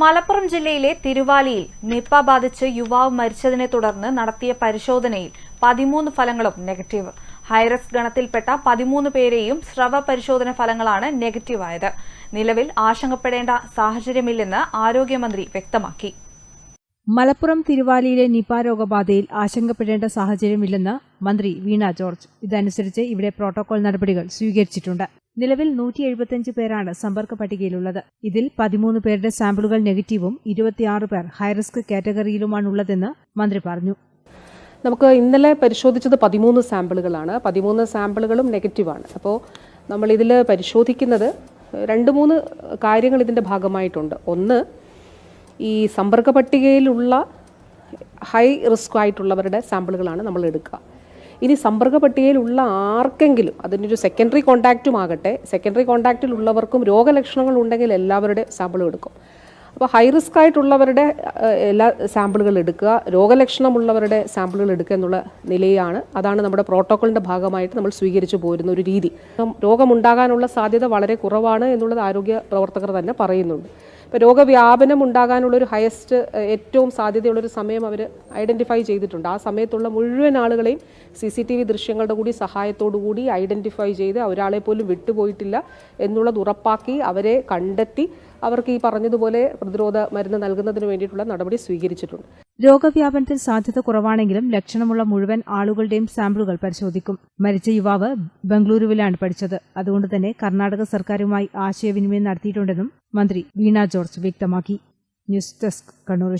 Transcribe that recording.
മലപ്പുറം ജില്ലയിലെ തിരുവാലിയിൽ നിപ്പ ബാധിച്ച് യുവാവ് മരിച്ചതിനെ തുടർന്ന് നടത്തിയ പരിശോധനയിൽ പതിമൂന്ന് ഫലങ്ങളും നെഗറ്റീവ്. ഹൈറസ് ഗണത്തിൽപ്പെട്ട പതിമൂന്ന് പേരെയും സ്രവ പരിശോധന ഫലങ്ങളാണ് നെഗറ്റീവായത്. നിലവിൽ ആശങ്കപ്പെടേണ്ട സാഹചര്യമില്ലെന്ന് ആരോഗ്യമന്ത്രി വ്യക്തമാക്കി. മലപ്പുറം തിരുവാലിയിലെ നിപ രോഗബാധയിൽ ആശങ്കപ്പെടേണ്ട സാഹചര്യമില്ലെന്ന് മന്ത്രി വീണ ജോർജ്. ഇതനുസരിച്ച് ഇവിടെ പ്രോട്ടോകോൾ നടപടികൾ സ്വീകരിച്ചിട്ടുണ്ട്. നിലവിൽ നൂറ്റി എഴുപത്തിയഞ്ച് പേരാണ് സമ്പർക്ക പട്ടികയിലുള്ളത്. ഇതിൽ പതിമൂന്ന് പേരുടെ സാമ്പിളുകൾ നെഗറ്റീവും ഇരുപത്തിയാറ് പേർ ഹൈറിസ്ക് കാറ്റഗറിയിലുമാണുള്ളതെന്ന് മന്ത്രി പറഞ്ഞു. നമുക്ക് ഇന്നലെ പരിശോധിച്ചത് പതിമൂന്ന് സാമ്പിളുകളാണ്. പതിമൂന്ന് സാമ്പിളുകളും നെഗറ്റീവാണ്. അപ്പോൾ നമ്മൾ ഇതിൽ പരിശോധിക്കുന്നത് രണ്ട് മൂന്ന് കാര്യങ്ങൾ ഇതിന്റെ ഭാഗമായിട്ടുണ്ട്. ഒന്ന് ഈ സമ്പർക്ക പട്ടികയിലുള്ള ഹൈ റിസ്ക് ആയിട്ടുള്ളവരുടെ സാമ്പിളുകളാണ് നമ്മൾ എടുക്കുക. ഇനി സമ്പർക്ക പട്ടികയിലുള്ള ആർക്കെങ്കിലും അതിനൊരു സെക്കൻഡറി കോണ്ടാക്റ്റും ആകട്ടെ സെക്കൻഡറി കോണ്ടാക്റ്റിലുള്ളവർക്കും രോഗലക്ഷണങ്ങൾ ഉണ്ടെങ്കിൽ എല്ലാവരുടെ സാമ്പിളും എടുക്കും. അപ്പോൾ ഹൈ റിസ്ക് ആയിട്ടുള്ളവരുടെ എല്ലാ സാമ്പിളുകൾ എടുക്കുക രോഗലക്ഷണമുള്ളവരുടെ സാമ്പിളുകൾ എടുക്കുക എന്നുള്ള നിലയാണ് അതാണ് നമ്മുടെ പ്രോട്ടോക്കോളിന്റെ ഭാഗമായിട്ട് നമ്മൾ സ്വീകരിച്ചു പോരുന്ന ഒരു രീതി. രോഗമുണ്ടാകാനുള്ള സാധ്യത വളരെ കുറവാണ് എന്നുള്ളത് ആരോഗ്യ പ്രവർത്തകർ തന്നെ പറയുന്നുണ്ട്. ഇപ്പോൾ രോഗവ്യാപനം ഉണ്ടാകാനുള്ള ഒരു ഹയസ്റ്റ് ഏറ്റവും സാധ്യതയുള്ളൊരു സമയം അവർ ഐഡന്റിഫൈ ചെയ്തിട്ടുണ്ട്. ആ സമയത്തുള്ള മുഴുവൻ ആളുകളെയും സി സി ടി വി ദൃശ്യങ്ങളുടെ കൂടി സഹായത്തോടു കൂടി ഐഡന്റിഫൈ ചെയ്ത് ഒരാളെ പോലും വിട്ടുപോയിട്ടില്ല എന്നുള്ളത് ഉറപ്പാക്കി അവരെ കണ്ടെത്തി അവർക്ക് ഈ പറഞ്ഞതുപോലെ പ്രതിരോധ മരുന്ന് നൽകുന്നതിന് വേണ്ടിയിട്ടുള്ള നടപടി സ്വീകരിച്ചിട്ടുണ്ട്. രോഗവ്യാപനത്തിൽ സാധ്യത കുറവാണെങ്കിലും ലക്ഷണമുള്ള മുഴുവൻ ആളുകളുടെയും സാമ്പിളുകൾ പരിശോധിക്കും. മരിച്ച യുവാവ് ബംഗളൂരുവിലാണ് പഠിച്ചത്. അതുകൊണ്ട് തന്നെ കർണാടക സർക്കാരുമായി ആശയവിനിമയം നടത്തിയിട്ടുണ്ടെന്നും മന്ത്രി വീണ ജോർജ് വ്യക്തമാക്കി. News desk Kannur